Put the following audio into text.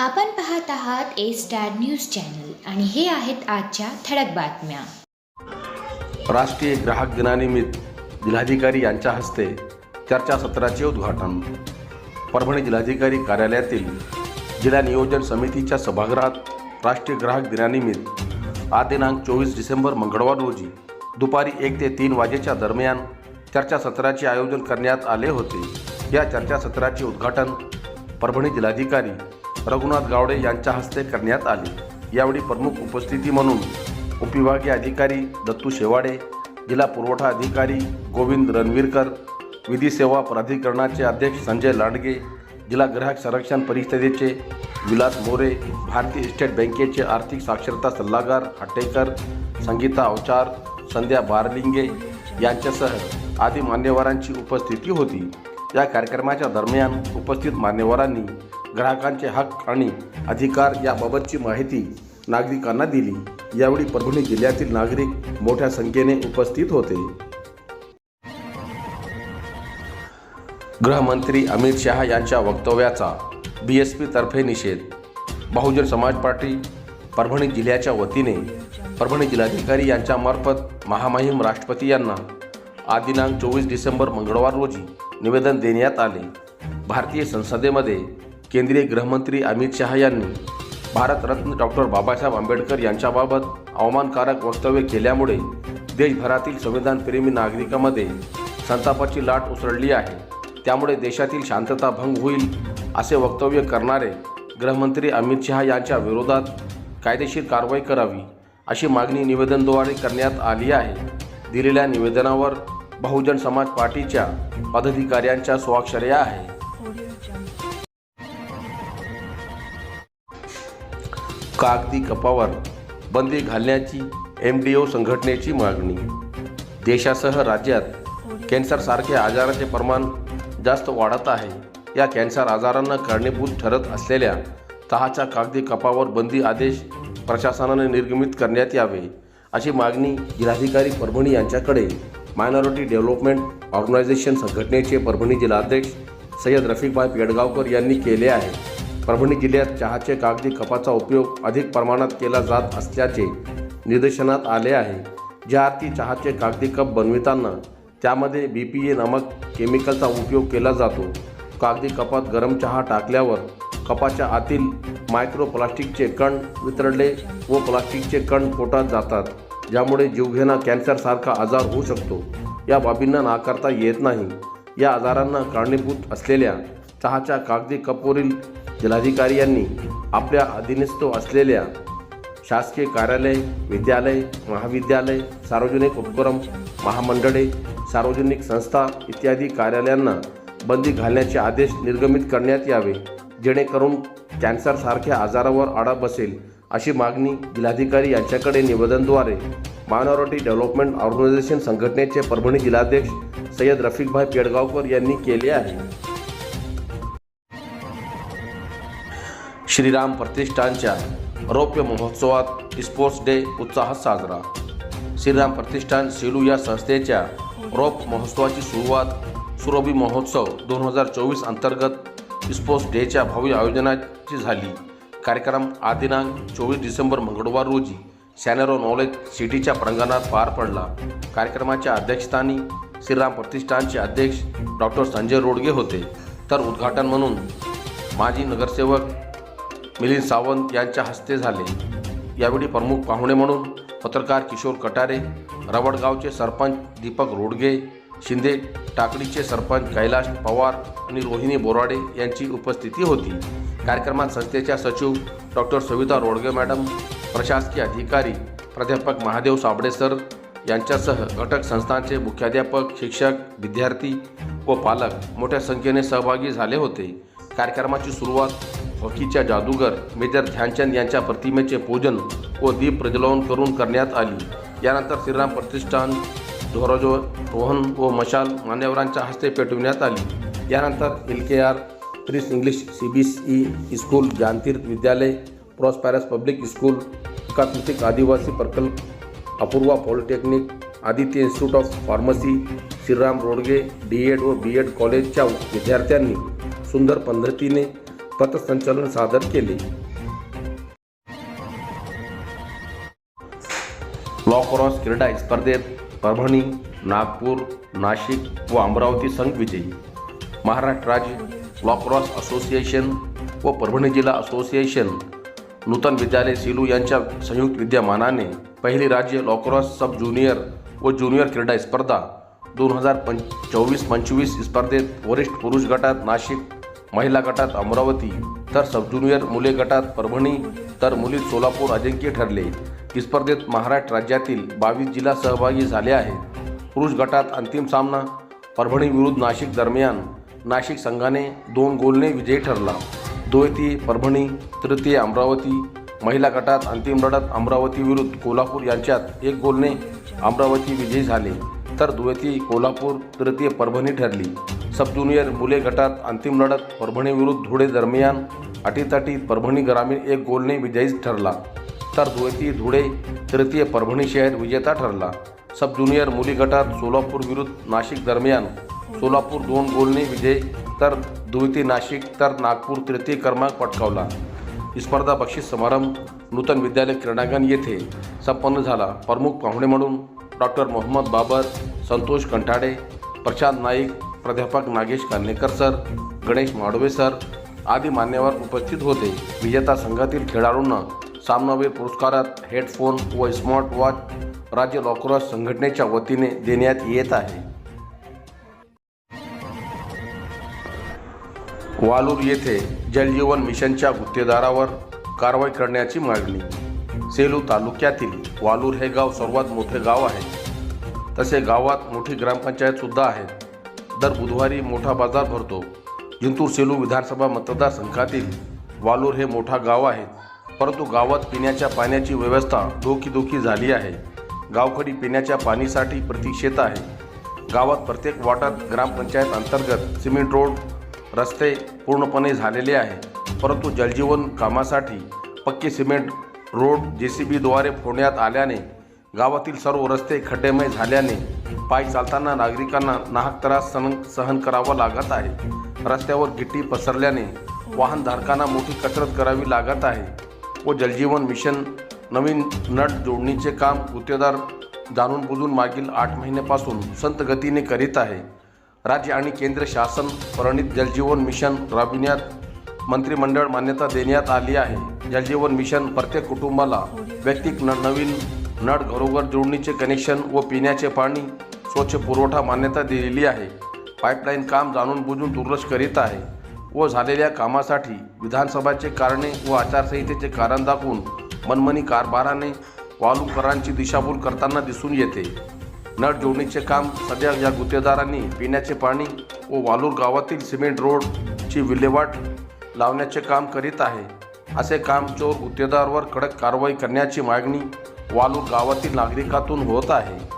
आपण पाहत आहात ए स्टार न्यूज चॅनल आणि हे आहेत आजच्या ठळक बातम्या. राष्ट्रीय ग्राहक दिनानिमित्त जिल्हाधिकारी यांच्या हस्ते चर्चासत्राचे उद्घाटन. परभणी जिल्हाधिकारी कार्यालयातील जिल्हा नियोजन समितीच्या सभागृहात राष्ट्रीय ग्राहक दिनानिमित्त आज दिनांक चोवीस डिसेंबर मंगळवार रोजी दुपारी एक ते तीन वाजेच्या दरम्यान चर्चासत्राचे आयोजन करण्यात आले होते. या चर्चासत्राचे उद्घाटन परभणी जिल्हाधिकारी रघुनाथ गावडे यांच्या हस्ते करण्यात आले. यावेळी प्रमुख उपस्थिती म्हणून उपविभागीय अधिकारी दत्तू शेवाडे जिल्हा पुरवठा अधिकारी गोविंद रणवीरकर विधी सेवा प्राधिकरणाचे अध्यक्ष संजय लांडगे जिल्हा ग्राहक संरक्षण परिषदेचे विलास मोरे भारतीय स्टेट बँकेचे आर्थिक साक्षरता सल्लागार हट्टेकर संगीता अवचार संध्या बारलिंगे यांच्यासह आदी मान्यवरांची उपस्थिती होती. या कार्यक्रमाच्या दरम्यान उपस्थित मान्यवरांनी ग्राहकांचे हक आणि अधिकार याबाबतची माहिती नागरिकांना दिली. यावेळी परभणी जिल्ह्यातील नागरिक मोठ्या संख्येने उपस्थित होते. गृहमंत्री अमित शहा यांच्या वक्तव्याचा बी एस पीतर्फे निषेध. बहुजन समाज पार्टी परभणी जिल्ह्याच्या वतीने परभणी जिल्हाधिकारी यांच्यामार्फत महामहिम राष्ट्रपती यांना आज दिनांक चोवीस डिसेंबर मंगळवार रोजी निवेदन देण्यात आले. भारतीय संसदेमध्ये केंद्रीय गृहमंत्री अमित शहा यांनी भारतरत्न डॉक्टर बाबासाहेब आंबेडकर यांच्याबाबत अवमानकारक वक्तव्य केल्यामुळे देशभरातील संविधानप्रेमी नागरिकांमध्ये संतापाची लाट उसळली आहे. त्यामुळे देशातील शांतता भंग होईल असे वक्तव्य करणारे गृहमंत्री अमित शहा यांच्या विरोधात कायदेशीर कारवाई करावी अशी मागणी निवेदनद्वारे करण्यात आली आहे. दिलेल्या निवेदनावर बहुजन समाज पार्टीच्या पदाधिकाऱ्यांच्या स्वाक्षऱ्या आहे कागदी कपावर बंदी घालण्याची एम डी ओ संघटनेची मागणी. देशासह राज्यात कॅन्सरसारखे आजाराचे प्रमाण जास्त वाढत आहे. या कॅन्सर आजारांना कारणीभूत ठरत असलेल्या चहाच्या कागदी कपावर बंदी आदेश प्रशासनाने निर्गमित करण्यात यावे अशी मागणी जिल्हाधिकारी परभणी यांच्याकडे मायनॉरिटी डेव्हलपमेंट ऑर्गनायझेशन संघटनेचे परभणी जिल्हाध्यक्ष सय्यद रफिकभाई पेडगावकर यांनी केले आहे. परभणी जिल्ह्यात चहाचे कागदी कपाचा उपयोग अधिक प्रमाणात केला जात असल्याचे निदर्शनात आले आहे. ज्या अर्थी चहाचे कागदी कप बनविताना त्यामध्ये बी पी ए नामक केमिकलचा उपयोग केला जातो. कागदी कपात गरम चहा टाकल्यावर कपाच्या आतील मायक्रो प्लास्टिकचे कण वितळले व प्लास्टिकचे कण पोटात जातात. ज्यामुळे जीवघेणा कॅन्सरसारखा आजार होऊ शकतो. या बाबींना नाकारता येत नाही. या आजारांना कारणीभूत असलेल्या चहाच्या कागदी कपवरील जिल्हाधिकारी यांनी आपल्या अधीनस्थ असलेल्या शासकीय कार्यालय विद्यालय महाविद्यालय सार्वजनिक उपक्रम महामंडळे सार्वजनिक संस्था इत्यादी कार्यालयांना बंदी घालण्याचे आदेश निर्गमित करण्यात यावे जेणेकरून कॅन्सरसारख्या आजारावर आळा बसेल अशी मागणी जिल्हाधिकारी यांच्याकडे निवेदनद्वारे मायनॉरिटी डेव्हलपमेंट ऑर्गनायझेशन संघटनेचे परभणी जिल्हाध्यक्ष सय्यद रफिकभाई पेडगावकर यांनी केले आहे. श्रीराम प्रतिष्ठानच्या रौप्य महोत्सवात स्पोर्ट्स डे उत्साहात साजरा. श्रीराम प्रतिष्ठान सेलू या संस्थेच्या रौप महोत्सवाची सुरुवात सुरभी महोत्सव दोन हजार चोवीस अंतर्गत स्पोर्ट्स डेच्या भव्य आयोजनाची झाली. कार्यक्रम आदिनांक दिनांक चोवीस डिसेंबर मंगळवार रोजी सॅनेरो नॉलेज सिटीच्या प्रांगणात पार पडला. कार्यक्रमाच्या अध्यक्षस्थानी श्रीराम प्रतिष्ठानचे अध्यक्ष डॉक्टर संजय रोडगे होते. तर उद्घाटन म्हणून माजी नगरसेवक मिलिंद सावंत यांच्या हस्ते झाले. यावेळी प्रमुख पाहुणे म्हणून पत्रकार किशोर कटारे रवडगावचे सरपंच दीपक रोडगे शिंदे टाकडीचे सरपंच कैलाश पवार आणि रोहिणी बोराडे यांची उपस्थिती होती. कार्यक्रमात संस्थेच्या सचिव डॉक्टर सविता रोडगे मॅडम प्रशासकीय अधिकारी प्राध्यापक महादेव साबडे सर यांच्यासह घटक संस्थांचे मुख्याध्यापक शिक्षक विद्यार्थी व पालक मोठ्या संख्येने सहभागी झाले होते. कार्यक्रमाची सुरुवात हॉकीच्या जादूगर मेजर ध्यानचंद यांच्या प्रतिमेचे पूजन व दीप प्रज्वलन करून करण्यात आली. यानंतर श्रीराम प्रतिष्ठान ध्वजरोहण व मशाल मान्यवरांच्या हस्ते पेटविण्यात आली. यानंतर L K R प्रिस English C B E school Gyantirth Vidyalaya prosperous public school एकात्मिक आदिवासी प्रकल्प Apurva polytechnic Aditya institute of pharmacy Shriram Rodge D Ed व बी एड कॉलेजच्या विद्यार्थ्यांनी सुंदर पद्धतीने पथसंचलन सादर केले. लॉक्रॉस क्रीडा स्पर्धेत परभणी नागपूर नाशिक व अमरावती संघ विजयी महाराष्ट्र राज्य लॉक्रॉस असोसिएशन व परभणी जिल्हा असोसिएशन नूतन विद्यालय सिलू यांच्या संयुक्त विद्यमानाने पहिली राज्य लॉक्रॉस सब ज्युनियर व ज्युनियर क्रीडा स्पर्धा दोन हजार पंच चोवीस पंचवीस स्पर्धेत वरिष्ठ पुरुष गटात नाशिक महिला गटात अमरावती तर सब ज्युनियर मुले गटात परभणी तर मुलीत सोलापूर अजिंक्य ठरले. स्पर्धेत महाराष्ट्र राज्यातील बावीस जिल्हा सहभागी झाले आहेत. पुरुष गटात अंतिम सामना परभणी विरुद्ध नाशिक दरम्यान. नाशिक संघाने दोन गोलने विजयी ठरला. द्वैती परभणी तृतीय अमरावती. महिला गटात अंतिम लढत अमरावती विरुद्ध कोल्हापूर यांच्यात एक गोलने अमरावती विजयी झाले. तर द्वैती कोल्हापूर तृतीय परभणी ठरली. सब ज्युनियर मुले गटात अंतिम लढत परभणी विरुद्ध धुळे दरम्यान अटीतटीत परभणी ग्रामीण एक गोलने विजयी ठरला. तर द्वैती धुळे तृतीय परभणी शहर विजेता ठरला. सब ज्युनियर मुली गटात सोलापूर विरुद्ध नाशिक दरम्यान सोलापूर दोन गोलने विजय तर द्वैती नाशिक तर नागपूर तृतीय क्रमांक पटकावला. स्पर्धा बक्षीस समारंभ नूतन विद्यालय क्रीडांगण येथे संपन्न झाला. प्रमुख पाहुणे म्हणून डॉक्टर मोहम्मद बाबर संतोष कंठाडे प्रशांत नाईक प्राध्यापक नागेश कान्हेकर सर गणेश माडवे सर आदी मान्यवर उपस्थित होते. विजेता संघातील खेळाडूंना सामनावीर पुरस्कारात हेडफोन व स्मार्ट वॉच राज्य लॉक्रॉस संघटनेच्या वतीने देण्यात येत आहे. वालूर येथे जलजीवन मिशनच्या गुत्तेदारावर कारवाई करण्याची मागणी. सेलू तालुक्यातील वालूर हे गाव सर्वात मोठे गाव आहे. तसे गावात मोठी ग्रामपंचायतसुद्धा आहेत आहे. दर बुधवारी मोठा बाजार भरतो. जिंतूर सेलू विधानसभा मतदारसंघातील वालूर हे मोठा गाव आहे. परंतु गावात पिण्याच्या पाण्याची व्यवस्था डोकीदोकी झाली आहे. गावकरी पिण्याच्या पाणीसाठी प्रतीक्षेत आहे. गावात प्रत्येक वाटात ग्रामपंचायत अंतर्गत सिमेंट रोड रस्ते पूर्णपणे झालेले आहे. परंतु जलजीवन कामासाठी पक्के सिमेंट रोड जे सी बीद्वारे फोडण्यात आल्याने गावातील सर्व रस्ते खड्डेमय झाल्याने पायी चालताना नागरिकांना नाहक त्रास सहन सहन करावा लागत आहे. रस्त्यावर गिट्टी पसरल्याने वाहनधारकांना मोठी कसरत करावी लागत आहे व जलजीवन मिशन नवीन नट जोडणीचे काम गुत्तेदार जाणून बुजून मागील आठ महिन्यापासून संत गतीने करीत आहे. राज्य आणि केंद्र शासन प्रणित जलजीवन मिशन राबविण्यात मंत्रिमंडळ मान्यता देण्यात आली आहे. जलजीवन मिशन प्रत्येक कुटुंबाला वैयक्तिक न नवीन नळ घरोघर जोडणीचे कनेक्शन व पिण्याचे पाणी स्वच्छ पुरवठा मान्यता दिलेली आहे. पाईपलाईन काम जाणून बुजून दुर्लक्ष करीत आहे व झालेल्या कामासाठी विधानसभाचे कारणे व आचारसंहितेचे कारण दाखवून मनमनी कारभाराने वालूकरांची दिशाभूल करताना दिसून येते. नळ जोडणीचे काम सध्या या गुत्तेदारांनी पिण्याचे पाणी व वालूर गावातील सिमेंट रोडची विल्हेवाट लावण्याचे काम करीत आहे. असे काम चोर गुत्तेदारवर कडक कारवाई करण्याची मागणी वालूर गावातील नागरिकातून होत आहे.